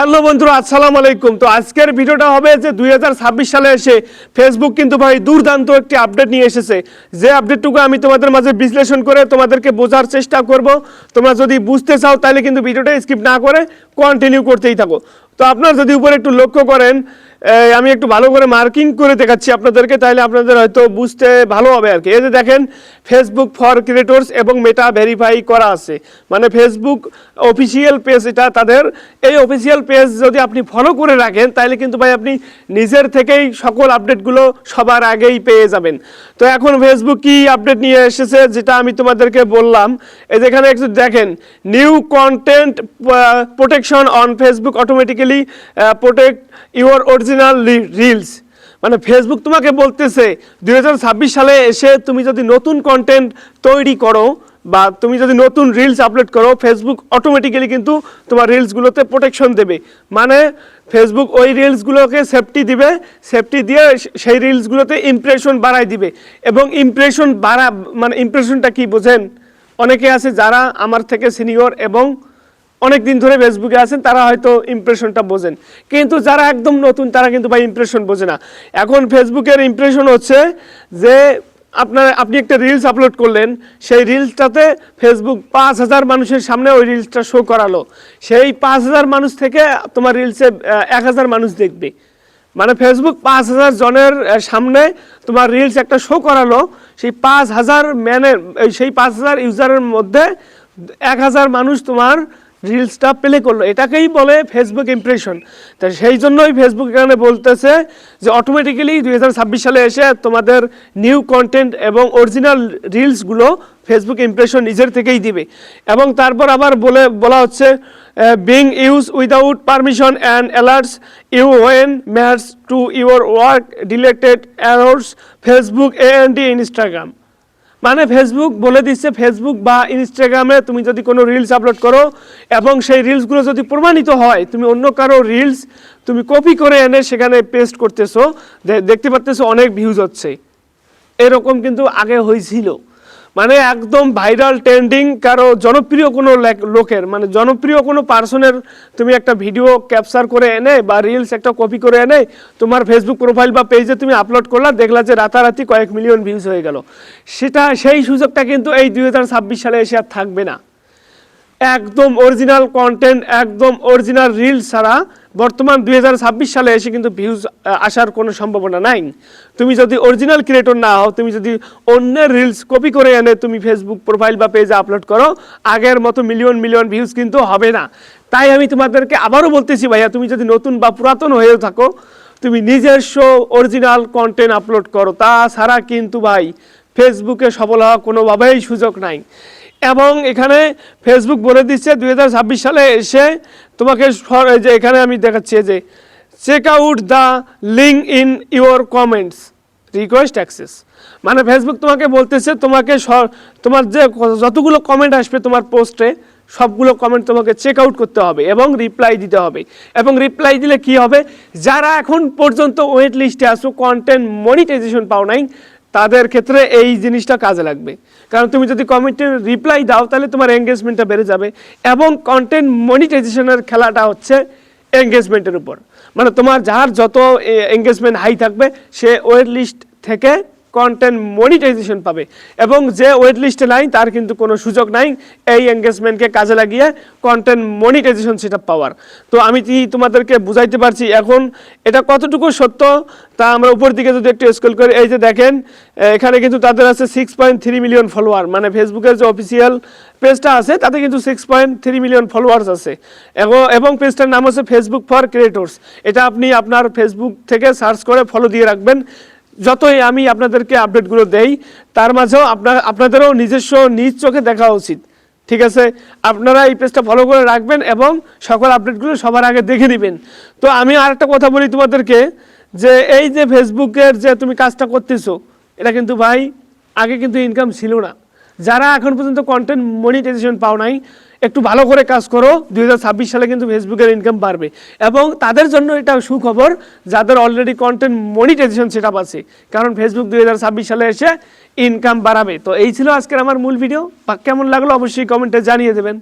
Hello বন্ধুরা, আসসালামু আলাইকুম। তো আজকের ভিডিওটা হবে যে দুই হাজার ছাব্বিশ সালে এসে ফেসবুক কিন্তু ভাই দুর্দান্ত একটি আপডেট নিয়ে এসেছে। যে আপডেটটুকু আমি তোমাদের মাঝে বিশ্লেষণ করে তোমাদেরকে বোঝার চেষ্টা করব। তোমরা যদি বুঝতে চাও, তাহলে কিন্তু ভিডিওটা স্কিপ না করে কন্টিনিউ করতেই থাকো। তো আপনার যদি উপরে একটু লক্ষ্য করেন আমি একটু ভালো করে মার্কিং করে দেখাচ্ছি আপনাদেরকে তাহলে আপনাদের হয়তো বুঝতে ভালো হবে আর কি। এই যে দেখেন ফেসবুক ফর ক্রিয়েটর্স এবং মেটা ভেরিফাই করা আছে। মানে ফেসবুক অফিসিয়াল পেজ এটা তাদের। এই অফিসিয়াল পেজ যদি আপনি ফলো করে রাখেন তাহলে কিন্তু ভাই আপনি নিজের থেকেই সকল আপডেটগুলো সবার আগেই পেয়ে যাবেন। তো এখন ফেসবুক কি আপডেট নিয়ে এসেছে, যেটা আমি তোমাদেরকে বললাম। এই যেখানে একটু দেখেন new content protection on Facebook automatically protect your original reels মানে ফেসবুক তোমাকে বলতেছে, দুই সালে এসে তুমি যদি নতুন কন্টেন্ট তৈরি করো বা তুমি যদি নতুন রিলস আপলোড করো ফেসবুক অটোমেটিক্যালি কিন্তু তোমার রিলসগুলোতে প্রোটেকশন দেবে। মানে ফেসবুক ওই রিলসগুলোকে সেফটি দিবে সেফটি দিয়ে সেই রিলসগুলোতে ইমপ্রেশন বাড়াই দিবে। এবং ইমপ্রেশন বাড়া মানে ইমপ্রেশনটা কি, বোঝেন? অনেকে আছে যারা আমার থেকে সিনিয়র এবং অনেক দিন ধরে ফেসবুকে আছেন, তারা হয়তো ইমপ্রেশনটা বোঝেন। কিন্তু যারা একদম নতুন, তারা কিন্তু ভাই ইমপ্রেশন বোঝে না। এখন ফেসবুকের ইমপ্রেশন হচ্ছে যে আপনার, আপনি একটা রিলস আপলোড করলেন, সেই রিলসটাতে ফেসবুক পাঁচ হাজার মানুষের সামনে ওই রিলসটা শো করালো। সেই পাঁচ হাজার মানুষ থেকে তোমার রিলসে এক হাজার মানুষ দেখবে। মানে ফেসবুক পাঁচ হাজার জনের সামনে তোমার রিলস একটা শো করালো, সেই পাঁচ হাজার ম্যানের সেই পাঁচ হাজার ইউজারের মধ্যে এক হাজার মানুষ তোমার রিলসটা প্লে করল। এটাকেই বলে ফেসবুক ইমপ্রেশন তা সেই জন্যই ফেসবুক এখানে বলতেছে যে অটোমেটিক্যালি দুই হাজার ছাব্বিশ সালে এসে তোমাদের নিউ কন্টেন্ট এবং অরিজিনাল রিলসগুলো ফেসবুক ইমপ্রেশন নিজের থেকেই দিবে। এবং তারপর আবার বলে, বলা হচ্ছে being use without permission and alerts you when matches to your work detected across Facebook and Instagram মানে ফেসবুক বলে দিচ্ছে ফেসবুক বা ইনস্টাগ্রামে তুমি যদি কোনো রিলস আপলোড করো এবং সেই রিলসগুলো যদি প্রমাণিত হয়, তুমি অন্য কারও রিলস তুমি কপি করে এনে সেখানে পেস্ট করতেছো দেখতে পারতেছো অনেক ভিউজ হচ্ছে। এরকম কিন্তু আগে হয়েছিল মানে একদম ভাইরাল ট্রেন্ডিং কারও জনপ্রিয় কোনো লোকের মানে জনপ্রিয় কোনো পার্সনের তুমি একটা ভিডিও ক্যাপচার করে এনে বা রিলস একটা কপি করে এনে তোমার ফেসবুক প্রোফাইল বা পেজে তুমি আপলোড করলা, দেখলা যে রাতারাতি কয়েক মিলিয়ন ভিউজ হয়ে গেল। সেটা, সেই সুযোগটা কিন্তু এই দু হাজার ছাব্বিশ সালে এসে আর থাকবে না। একদম অরিজিনাল কন্টেন্ট একদম অরিজিনাল রিলস ছাড়া বর্তমান দুই হাজার ছাব্বিশ সালে এসে কিন্তু ভিউজ আসার কোনো সম্ভাবনা নাই। তুমি যদি অরিজিনাল ক্রিয়েটর না হও, তুমি যদি অন্যের রিলস কপি করে এনে তুমি ফেসবুক প্রোফাইল বা পেজে আপলোড করো, আগের মতো মিলিয়ন মিলিয়ন ভিউজ কিন্তু হবে না। তাই আমি তোমাদেরকে আবারও বলতেছি ভাইয়া, তুমি যদি নতুন বা পুরাতন হয়েও থাকো, তুমি নিজস্ব অরিজিনাল কন্টেন্ট আপলোড করো। তাছাড়া কিন্তু ভাই ফেসবুকে সফল হওয়া কোনোভাবেই সুযোগ নাই। এবং এখানে ফেসবুক বলে দিচ্ছে, দুই হাজার ছাব্বিশ সালে এসে তোমাকে যে এখানে আমি দেখাচ্ছি যে check out the link in your comments request access মানে ফেসবুক তোমাকে বলতেছে, তোমাকে তোমার যে যতগুলো কমেন্ট আসবে তোমার পোস্টে সবগুলো কমেন্ট তোমাকে চেক আউট করতে হবে এবং রিপ্লাই দিতে হবে। এবং রিপ্লাই দিলে কি হবে? যারা এখন পর্যন্ত ওয়েট লিস্টে আসো কন্টেন্ট মনিটাইজেশন পাও নাই তাদের ক্ষেত্রে এই জিনিসটা কাজে লাগবে। কারণ তুমি যদি কমেন্টের রিপ্লাই দাও, তাহলে তোমার এঙ্গেজমেন্টটা বেড়ে যাবে এবং কন্টেন্ট মনিটাইজেশনের খেলাটা হচ্ছে এঙ্গেজমেন্টের উপর। মানে তোমার যার যত এঙ্গেজমেন্ট হাই থাকবে, সে ওয়েট লিস্ট থেকে কন্টেন্ট মনিটাইজেশন পাবে। এবং যে ওয়েট লিস্টে নাই, তার কিন্তু কোনো সুযোগ নাই এই এঙ্গেজমেন্টকে কাজে লাগিয়ে কন্টেন্ট মনিটাইজেশন সেটা পাওয়ার। তো আমি কি তোমাদেরকে বুঝাইতে পারছি এখন এটা কতটুকু সত্য? তা আমরা উপর দিকে যদি একটু স্ক্রল করি, এই যে দেখেন এখানে কিন্তু তাদের আছে six point three million follower মানে ফেসবুকের যে অফিসিয়াল পেজটা আছে, তাতে কিন্তু six point three million followers আছে। এবং এবং পেজটার নাম হচ্ছে ফেসবুক ফর ক্রিয়েটর্স এটা আপনি আপনার ফেসবুক থেকে সার্চ করে ফলো দিয়ে রাখবেন। যতই আমি আপনাদেরকে আপডেটগুলো দেই, তার মাঝেও আপনার, আপনাদেরও নিজস্ব নিজ চোখে দেখা উচিত। ঠিক আছে? আপনারা এই পেজটা ফলো করে রাখবেন এবং সকল আপডেটগুলো সবার আগে দেখে নেবেন। তো আমি আরেকটা কথা বলি তোমাদেরকে, যে এই যে ফেসবুকের যে তুমি কাজটা করতেছো, এটা কিন্তু ভাই, আগে কিন্তু ইনকাম ছিল না। যারা এখন পর্যন্ত কন্টেন্ট মনিটাইজেশন পাও নাই একটু ভালো করে কাজ করো, দুই হাজার ছাব্বিশ সালে কিন্তু ফেসবুকের ইনকাম বাড়বে। এবং তাদের জন্য এটা সুখবর, যাদের অলরেডি কন্টেন্ট মনিটাইজেশন সেটা আছে। কারণ ফেসবুক দুই হাজার ছাব্বিশ সালে এসে ইনকাম বাড়াবে। তো এই ছিল আজকের আমার মূল ভিডিও বা কেমন লাগল অবশ্যই কমেন্টে জানিয়ে দেবেন।